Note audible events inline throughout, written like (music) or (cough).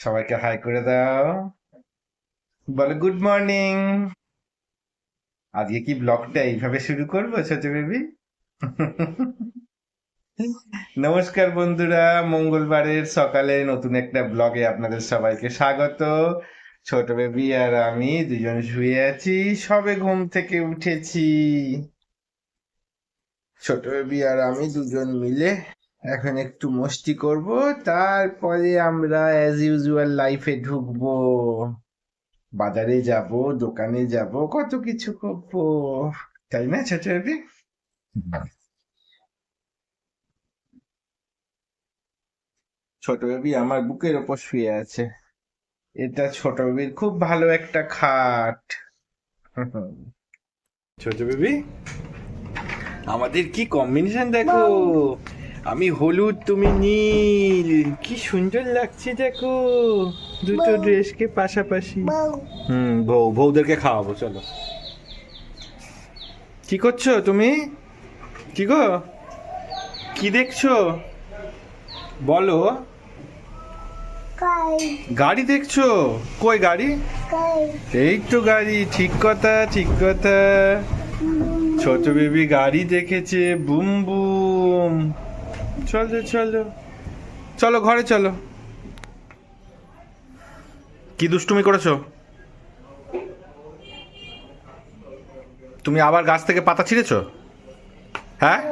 সবাইকে হাই করে দাও। বলো গুড মর্নিং আজকে কি ব্লগটা এইভাবে শুরু করব ছোট বেবি (laughs) নমস্কার বন্ধুরা মঙ্গলবারের সকালে নতুন একটা ব্লগে আপনাদের সবাইকে স্বাগত। ছোট বেবি আর আমি দুজন শুয়ে আছি সবে ঘুম থেকে উঠেছি। ছোট বেবি আর আমি দুজন মিলে এখন একটু মস্তি করব তারপরে আমরা অ্যাজ ইউজুয়াল লাইফে ঢুকবো। বাজারে যাব দোকানে যাব কত কিছু করব তাই না ছোট বেবি ছোট আমার বুকের ওপর শুয়ে আছে। এটা ছোট বেবির খুব ভালো একটা খাট। ছোট বেবি আমাদের কি কম্বিনেশন দেখো? আমি হলুদ তুমি নীল। কি সুন্দর লাগছে দেখো। দুটো ড্রেসকে পাশাপাশি। হুম বউ বউদেরকে খাওয়াবো চলো। কি করছ তুমি? কি গো? কি দেখছ? বলো। গাড়ি। দেখছ? কই গাড়ি? এই তো গাড়ি ঠিক কথা ঠিক কথা। ছোট বেবি গাড়ি দেখেছে বুম বুম। চলো চলো চলো, ঘরে চলো। কি দুষ্টুমি করেছ? তুমি আবার গাছ থেকে পাতা ছিঁড়েছো? হ্যাঁ?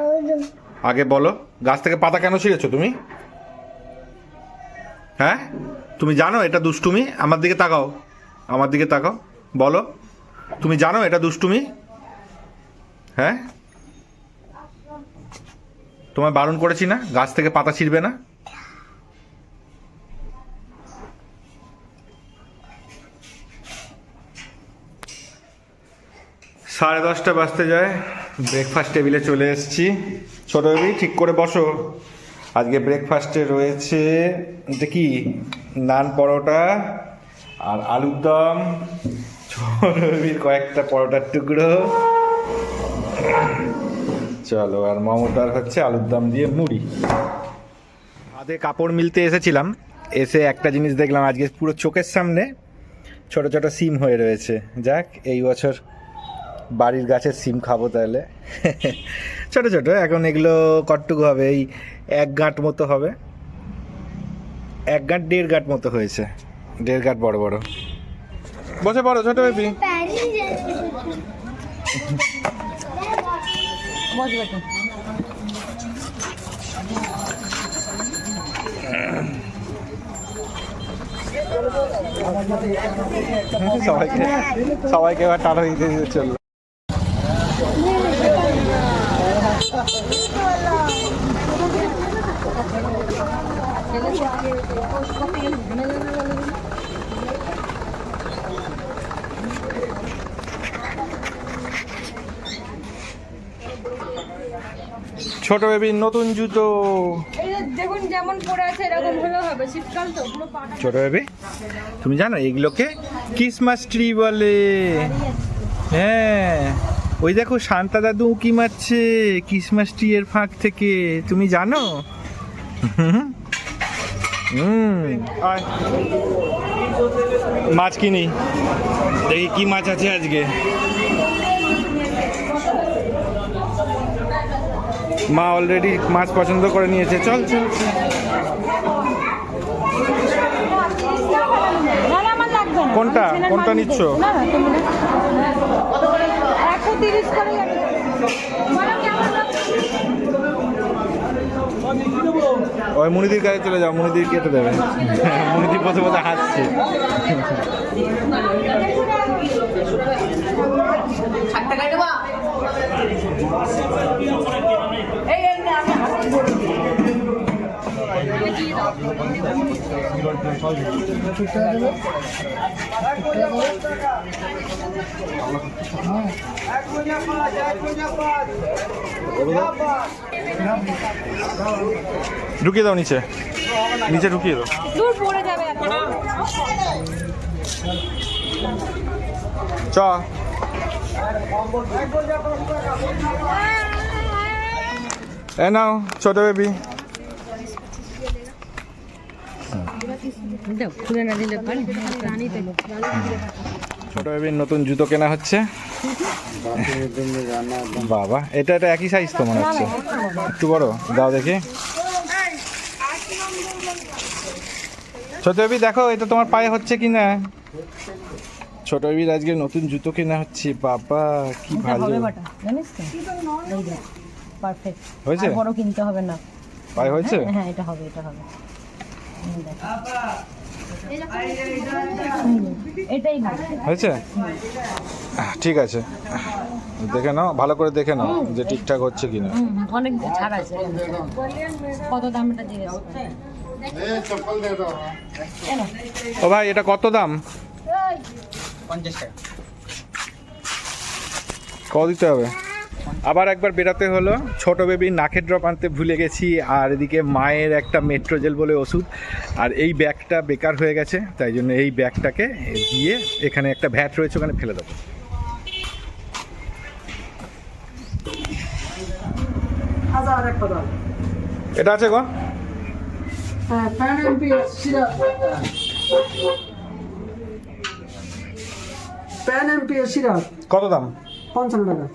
আগে বলো, গাছ থেকে পাতা কেন ছিঁড়েছো তুমি? হ্যাঁ? তুমি জানো এটা দুষ্টুমি? আমার দিকে তাকাও। আমার দিকে তাকাও। বলো। তুমি জানো এটা দুষ্টুমি? হ্যাঁ? তোমায় বারণ করেছি না? গাছ থেকে পাতা ছিঁড়বে না? সাড়ে দশটা বাজতে যায়। ব্রেকফাস্ট টেবিলে চলে এসেছি। ছোট ঠিক করে বসো। আজকে ব্রেকফাস্টে রয়েছে এটা কি? নান পরোটা আর আলুর দম। ছোট কয়েকটা পরোটার টুকরো। চলো আর মমতার হচ্ছে আলুর দম দিয়ে মুড়ি। আদে কাপড় মিলতে এসেছিলাম এসে একটা জিনিস দেখলাম আজকে পুরো চোখের সামনে ছোট ছোট সিম হয়ে রয়েছে। যাক এই বছর বাড়ির গাছের সিম খাব তাহলে। (laughs) ছোট ছোট এখন এগুলো কটটুকু হবে এই এক গাঁট মতো হবে। এক গাঁট দেড় গাঁট মতো হয়েছে দেড় গাঁট বড় বড়। বসে পড়ো ছোট বেবি সবাইকে সবাইকে এবার টাটা দিতে চলল ছোট বেবির নতুন জুতো। এই দেখুন যেমন পড়ে আছে এরকম হলেও হবে। শীতকাল তো পুরো ছোট বেবি তুমি জানো এগুলোকে ক্রিসমাস ট্রি বলে। হ্যাঁ ওই দেখো শান্তা দাদু উঁকি মারছে ক্রিসমাস ট্রি এর ফাঁক থেকে। তুমি জানো? হুম। মাছ কিনি। দেখি কি মাছ আছে আজকে। মা অলরেডি মাছ পছন্দ করে নিয়েছে চল চল কোনটা? কোনটা নিচ্ছ? ওই মুনিদির কাছে চলে যাও, মুনিদির কেটে দেবে মুনিদি বসে বসে হাসছে ঢুকিয়ে দাও নিচে। নিচে ঢুকিয়ে দাও। দূর পড়ে যাবে চ। এ নাও ছোট বেবি দাও খুলে না দিলে পারি। ছোট বেবির নতুন জুতো কেনা হচ্ছে। বাবা এটা এটা একই সাইজ তো মনে হচ্ছে। একটু বড় দাও দেখি। ছোট বেবি দেখো এটা তোমার পায়ে হচ্ছে কি না ছোট বেবির আজকে নতুন জুতো কেনা হচ্ছে। বাবা কি ভালো। জানিস তো? পারফেক্ট হয়েছে? বড় কিনতে হবে না। পায়ে হয়েছে? হ্যাঁ এটা হবে এটা হবে হুম, দেখ। এটাই হবে হয়েছে? ঠিক আছে। দেখে নাও ভালো করে দেখে নাও যে ঠিকঠাক হচ্ছে কিনা। অনেক ছাড় আছে। কত দামটা জিজ্ঞেস করে। কেন? ও ভাই এটা কত দাম? কত দিতে হবে? আবার একবার বেরাতে হলো। ছোট বেবির নাকের ড্রপ আনতে ভুলে গেছি আর এদিকে মায়ের একটা মেট্রোজেল বলে ওষুধ। আর এই ব্যাগটা বেকার হয়ে গেছে তাই জন্য এই ব্যাগটাকে দিয়ে এখানে একটা ভ্যাট রয়েছে ওখানে ফেলে দেবো। দাম এটা আছে গো? হ্যাঁ প্যান সিরাপ। কত দাম? পঞ্চান্ন টাকা।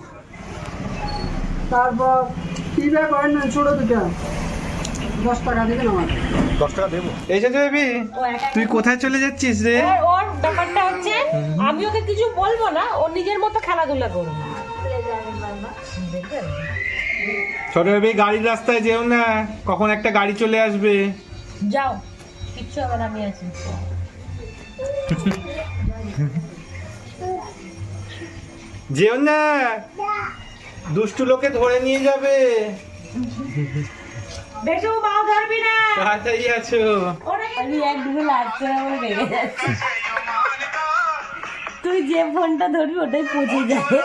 তারপর টি ব্যাগ না ছোটো দুটা। দশ টাকা দিবেন আমার দশ টাকা দেবো। এই যে বেবি তুই কোথায় চলে যাচ্ছিস রে? ওর ব্যাপারটা হচ্ছে আমি ওকে কিছু বলব না ও নিজের মতো খেলাধুলা করবে। ছোট বেবি গাড়ির রাস্তায় যেও না কখন একটা গাড়ি চলে আসবে। যাও কিচ্ছু হবে আমি আছি। যেও না। দুষ্টু লোকে ধরে নিয়ে যাবে। বেশু মাও ধরবি না। তাড়াতাড়ি আছো। আমি এক লাগছে না রেগে যাচ্ছি। তুই যে ফোনটা ধরবি ওটাই পচে যাবে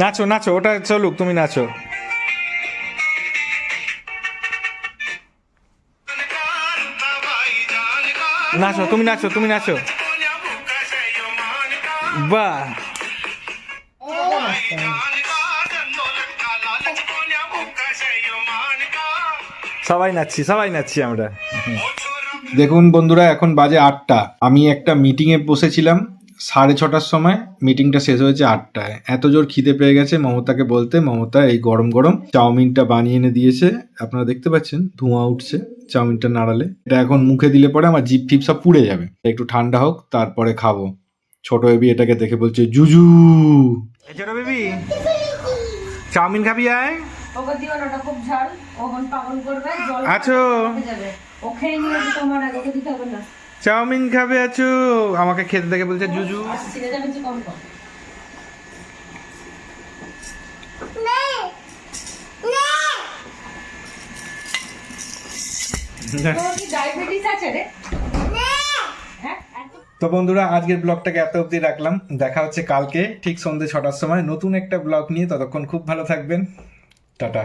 নাচো নাচো ওটা চলুক তুমি নাচো। নাচো, তুমি নাচো তুমি নাচো। বা। সবাই নাচছি সবাই নাচছি আমরা। দেখুন বন্ধুরা, এখন বাজে আটটা। আমি একটা মিটিংয়ে বসেছিলাম। সাড়ে ছটার সময় মিটিংটা শেষ হয়েছে আটটায়। এত জোর খিদে পেয়ে গেছে মমতাকে বলতে। মমতা এই গরম গরম চাউমিনটা বানিয়ে এনে দিয়েছে। আপনারা দেখতে পাচ্ছেন ধোঁয়া উঠছে চাউমিনটা নাড়ালে। এটা এখন মুখে দিলে পরে আমার জিপ ফিপ সব পুড়ে যাবে। একটু ঠান্ডা হোক তারপরে খাব। ছোট বেবি এটাকে দেখে বলছে জুজু! ছোট বেবি চাউমিন খাবি আয়। ওকে দিও না ওটা খুব ঝাল। ও পাগল করবে জল আছো। নিয়ে তোমার আগে দিতে হবে না। চাউমিন খাবে আছো? আমাকে খেতে দেখে বলছে জুজু। তো বন্ধুরা, আজকের ব্লগটাকে এত অবধি রাখলাম। দেখা হচ্ছে কালকে, ঠিক সন্ধ্যে ছটার সময়। নতুন একটা ব্লগ নিয়ে ততক্ষণ খুব ভালো থাকবেন। টাটা।